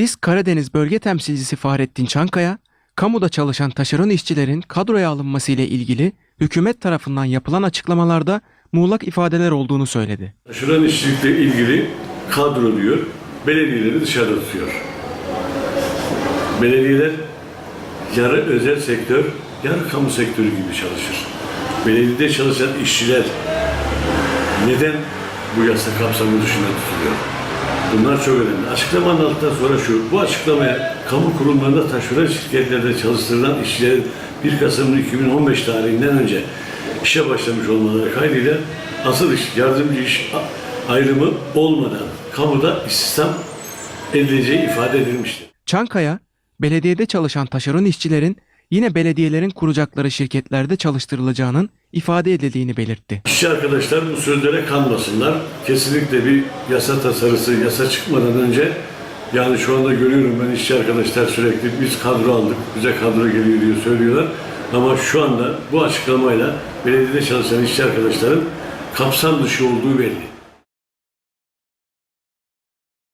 Disk Karadeniz Bölge Temsilcisi Fahrettin Çankaya, kamuda çalışan taşeron işçilerin kadroya alınması ile ilgili hükümet tarafından yapılan açıklamalarda muğlak ifadeler olduğunu söyledi. Taşeron işçilikle ilgili kadro diyor, belediyeleri dışarıda tutuyor. Belediyeler yarı özel sektör, yarı kamu sektörü gibi çalışır. Belediyede çalışan işçiler neden bu yasa kapsamı dışında tutuluyor? Bunlar çok önemli. Açıklamanın altından sonra şu, bu açıklamaya kamu kurumlarında taşeron şirketlerde çalıştırılan işçilerin 1 Kasım 2015 tarihinden önce işe başlamış olmaları kaydıyla asıl iş, yardımcı iş ayrımı olmadan kamuda istihdam edileceği ifade edilmiştir. Çankaya, belediyede çalışan taşeron işçilerin yine belediyelerin kuracakları şirketlerde çalıştırılacağının ifade edildiğini belirtti. İşçi arkadaşlar bu sözlere kanmasınlar. Kesinlikle bir yasa tasarısı, yasa çıkmadan önce yani şu anda görüyorum ben işçi arkadaşlar sürekli biz kadro aldık, bize kadro geliyor diye söylüyorlar. Ama şu anda bu açıklamayla belediyede çalışan işçi arkadaşların kapsam dışı olduğu belli.